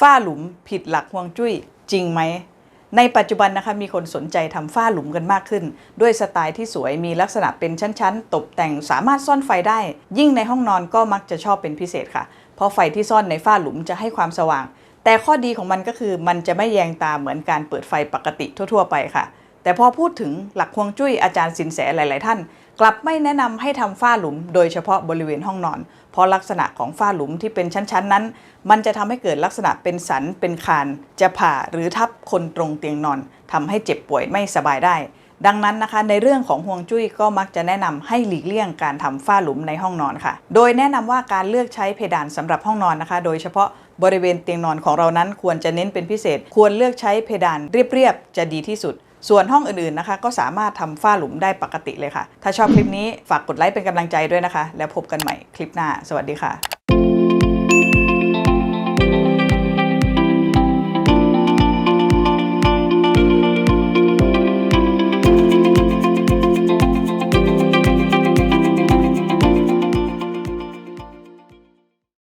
ฝ้าหลุมผิดหลักฮวงจุ้ยจริงไหม ในปัจจุบันนะคะมีคนสนใจทำฝ้าหลุมกันมากขึ้น ด้วยสไตล์ที่สวยมีลักษณะเป็นชั้นๆ ตกแต่งสามารถซ่อนไฟได้ ยิ่งในห้องนอนก็มักจะชอบเป็นพิเศษค่ะ เพราะไฟที่ซ่อนในฝ้าหลุมจะให้ความสว่าง แต่ข้อดีของมันก็คือมันจะไม่แยงตาเหมือนการเปิดไฟปกติทั่ว ๆ ไปค่ะ แต่พอพูดถึงหลักฮวงจุ้ยอาจารย์สินแสหลาย ๆ ท่าน กลับไม่แนะนำให้ทำฝ้าหลุม โดยเฉพาะบริเวณห้องนอน เพราะลักษณะของฝ้าหลุมที่เป็นชั้น ๆ นั้น มันจะทำให้เกิดลักษณะเป็นสันเป็นคาน จะผ่าหรือทับคนตรงเตียงนอนทำให้เจ็บป่วยไม่สบายได้ ดังนั้นนะคะ ในเรื่องของห่วงจุ้ยก็มักจะแนะนำให้หลีกเลี่ยงการทำฝ้าหลุมในห้องนอนค่ะ โดยแนะนำว่าการเลือกใช้เพดานสำหรับห้องนอนนะคะ โดยเฉพาะบริเวณเตียงนอนของเรานั้นควรจะเน้นเป็นพิเศษ ควรเลือกใช้เพดานเรียบๆจะดีที่สุด ส่วนห้องอื่นๆนะคะ ก็สามารถทำฝ้าหลุมได้ปกติเลยค่ะ ถ้าชอบคลิปนี้ฝากกดไลค์เป็นกำลังใจด้วยนะคะ แล้วพบกันใหม่คลิปหน้า สวัสดีค่ะ